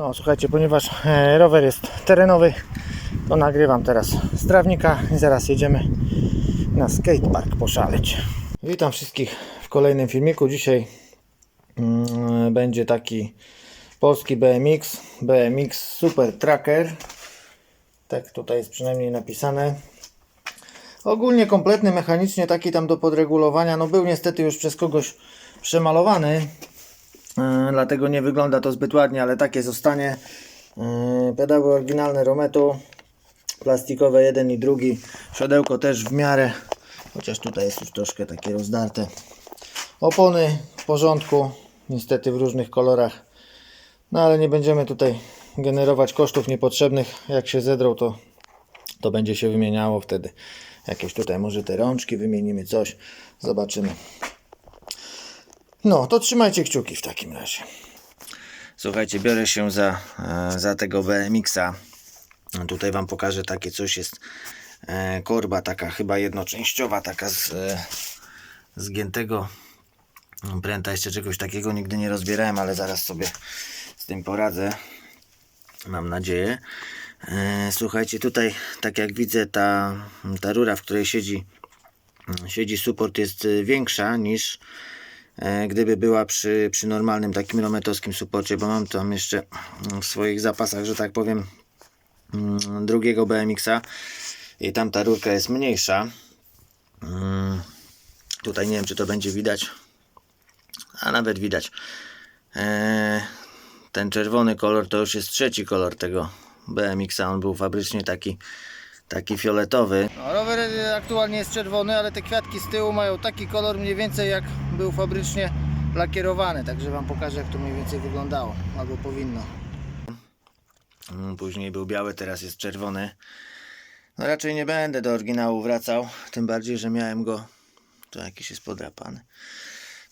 No słuchajcie, ponieważ e, rower jest terenowy, to nagrywam teraz z trawnika i zaraz jedziemy na skatepark poszaleć. Witam wszystkich w kolejnym filmiku. Dzisiaj mm, będzie taki polski BMX, BMX Super Tracker. Tak tutaj jest przynajmniej napisane. Ogólnie kompletny mechanicznie, taki tam do podregulowania. No był niestety już przez kogoś przemalowany, dlatego nie wygląda to zbyt ładnie, ale takie zostanie. E, pedały oryginalne Rometu, plastikowe jeden i drugi. Siodełko też w miarę, chociaż tutaj jest już troszkę takie rozdarte. Opony w porządku, niestety w różnych kolorach. No ale nie będziemy tutaj generować kosztów niepotrzebnych. Jak się zedrą, to, to będzie się wymieniało wtedy. Jakieś tutaj może te rączki wymienimy, coś. Zobaczymy. No, to trzymajcie kciuki w takim razie. Słuchajcie, biorę się za, e, za tego BMX-a. Tutaj Wam pokażę takie coś jest e, korba taka chyba jednoczęściowa, taka z e, zgiętego pręta. Jeszcze czegoś takiego nigdy nie rozbierałem, ale zaraz sobie z tym poradzę. Mam nadzieję. Słuchajcie, tutaj tak jak widzę ta, ta rura, w której siedzi, siedzi support jest większa niż gdyby była przy, przy normalnym takim rometowskim supporcie, bo mam tam jeszcze w swoich zapasach, że tak powiem, mm, drugiego BMX-a i tam ta rurka jest mniejsza. Mm, Tutaj nie wiem, czy to będzie widać, a nawet widać. Eee, ten czerwony kolor to już jest trzeci kolor tego BMX-a. On był fabrycznie taki, taki fioletowy. No, rower aktualnie jest czerwony, ale te kwiatki z tyłu mają taki kolor mniej więcej jak był fabrycznie lakierowany. Także Wam pokażę jak to mniej więcej wyglądało, albo powinno. Mm, Później był biały, teraz jest czerwony. No raczej nie będę do oryginału wracał, tym bardziej, że miałem go. Tu jakiś jest podrapany.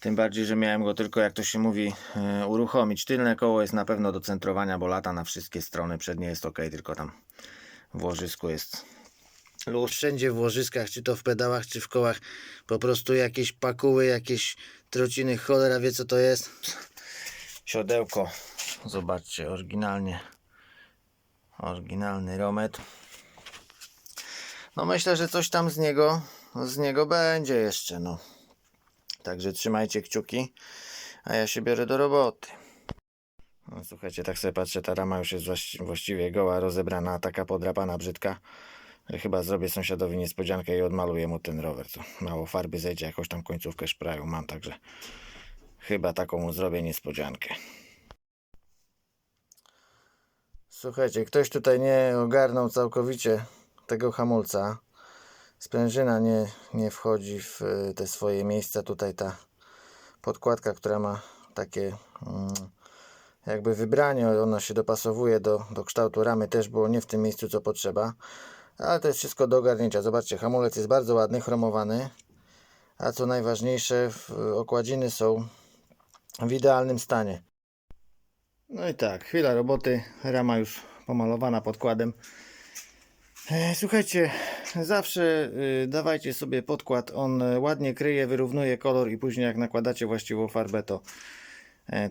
Tym bardziej, że miałem go tylko, jak to się mówi, e, uruchomić. Tylne koło jest na pewno do centrowania, bo lata na wszystkie strony. Przednie jest ok, tylko tam w łożysku jest luz. Wszędzie w łożyskach, czy to w pedałach, czy w kołach, po prostu jakieś pakuły, jakieś trociny. Cholera wie, co to jest. Siodełko. Zobaczcie, oryginalnie. Oryginalny romet. No myślę, że coś tam z niego, z niego będzie jeszcze, no. Także trzymajcie kciuki, a ja się biorę do roboty. No, słuchajcie, tak sobie patrzę, ta rama już jest właści- właściwie goła, rozebrana, taka podrapana, brzydka. Chyba zrobię sąsiadowi niespodziankę i odmaluję mu ten rower. Co mało farby zejdzie, jakąś tam końcówkę szpraju mam, także chyba taką mu zrobię niespodziankę. Słuchajcie, ktoś tutaj nie ogarnął całkowicie tego hamulca. Sprężyna nie, nie wchodzi w y, te swoje miejsca. Tutaj ta podkładka, która ma takie mm, jakby wybranie, ona się dopasowuje do, do kształtu ramy, też było nie w tym miejscu co potrzeba. Ale to jest wszystko do ogarnięcia. Zobaczcie, hamulec jest bardzo ładny, chromowany. A co najważniejsze, okładziny są w idealnym stanie. No i tak, chwila roboty, rama już pomalowana podkładem. E, Słuchajcie, zawsze y, dawajcie sobie podkład, on ładnie kryje, wyrównuje kolor i później jak nakładacie właściwą farbę, to,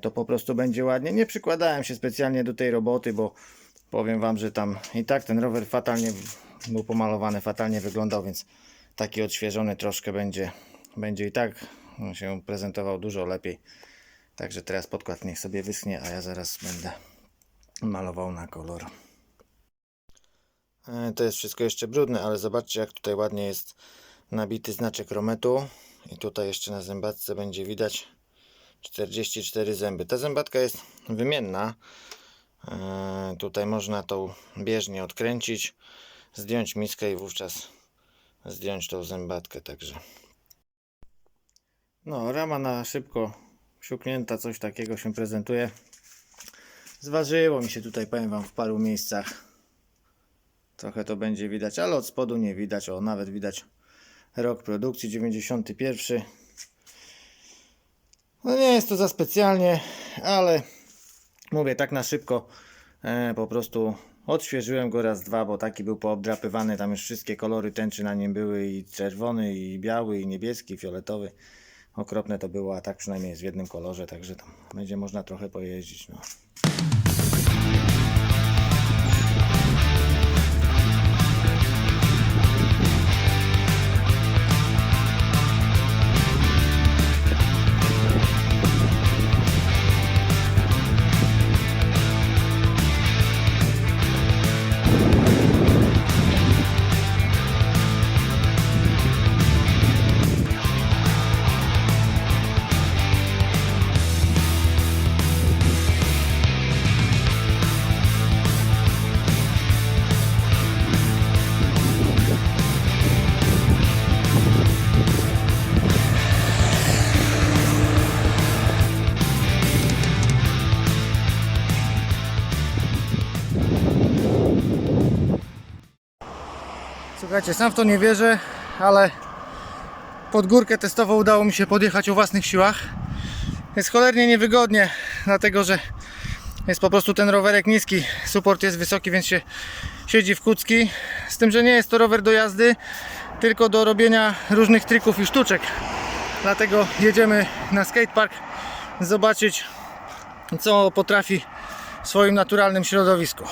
to po prostu będzie ładnie. Nie przykładałem się specjalnie do tej roboty, bo powiem Wam, że tam i tak ten rower fatalnie był pomalowany, fatalnie wyglądał, więc taki odświeżony troszkę będzie, będzie i tak się prezentował dużo lepiej. Także teraz podkład niech sobie wyschnie, a ja zaraz będę malował na kolor. E, To jest wszystko jeszcze brudne, ale zobaczcie jak tutaj ładnie jest nabity znaczek rometu. I tutaj jeszcze na zębatce będzie widać 44 zęby. Ta zębatka jest wymienna. E, Tutaj można tą bieżnię odkręcić, zdjąć miskę i wówczas zdjąć tą zębatkę. Także. No, rama na szybko siuknięta, coś takiego się prezentuje. Zważyło mi się tutaj, powiem Wam, w paru miejscach. Trochę to będzie widać, ale od spodu nie widać. O, nawet widać rok produkcji 91. No nie jest to za specjalnie, ale mówię tak na szybko. E, po prostu odświeżyłem go raz, dwa, bo taki był poobdrapywany. Tam już wszystkie kolory tęczy na nim były i czerwony, i biały, i niebieski, i fioletowy. Okropne to było, a tak przynajmniej jest w jednym kolorze, także tam będzie można trochę pojeździć. No. Słuchajcie, sam w to nie wierzę, ale pod górkę testowo udało mi się podjechać o własnych siłach. Jest cholernie niewygodnie, dlatego że jest po prostu ten rowerek niski, suport jest wysoki, więc się siedzi w kucki. Z tym, że nie jest to rower do jazdy, tylko do robienia różnych trików i sztuczek. Dlatego jedziemy na skatepark zobaczyć, co potrafi w swoim naturalnym środowisku.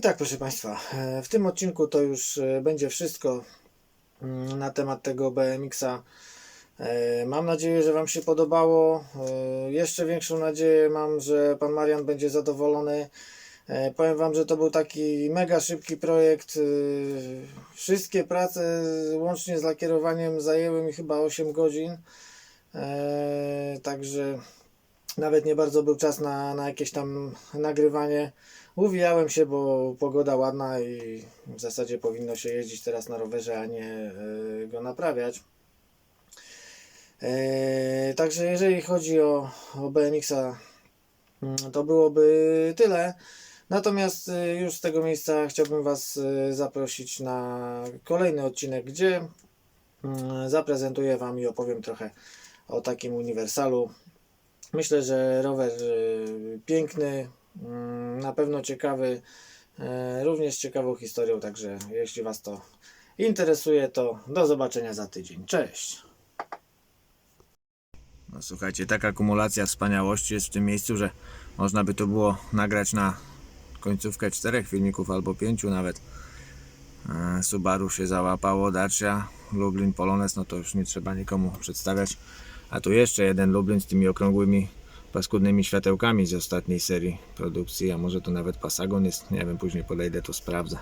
I tak, proszę Państwa, e, w tym odcinku to już e, będzie wszystko mm, na temat tego BMX-a. E, Mam nadzieję, że Wam się podobało. Jeszcze większą nadzieję mam, że Pan Marian będzie zadowolony. Powiem Wam, że to był taki mega szybki projekt. Wszystkie prace łącznie z lakierowaniem zajęły mi chyba 8 godzin. Także nawet nie bardzo był czas na, na jakieś tam nagrywanie. Uwijałem się, bo pogoda ładna i w zasadzie powinno się jeździć teraz na rowerze, a nie e, go naprawiać. E, Także jeżeli chodzi o, o BMX-a, mm, to byłoby tyle. Natomiast e, już z tego miejsca chciałbym Was zaprosić na kolejny odcinek, gdzie mm, zaprezentuję Wam i opowiem trochę o takim uniwersalu. Myślę, że rower piękny, mm, na pewno ciekawy, e, również ciekawą historią, także jeśli Was to interesuje, to do zobaczenia za tydzień. Cześć! No słuchajcie, taka akumulacja wspaniałości jest w tym miejscu, że można by to było nagrać na końcówkę czterech filmików albo pięciu nawet. E, Subaru się załapało, Dacia, Lublin, Polones, no to już nie trzeba nikomu przedstawiać. A tu jeszcze jeden Lublin z tymi okrągłymi, paskudnymi światełkami z ostatniej serii produkcji, a może to nawet Pasagon jest, nie wiem, później podejdę, to sprawdzę.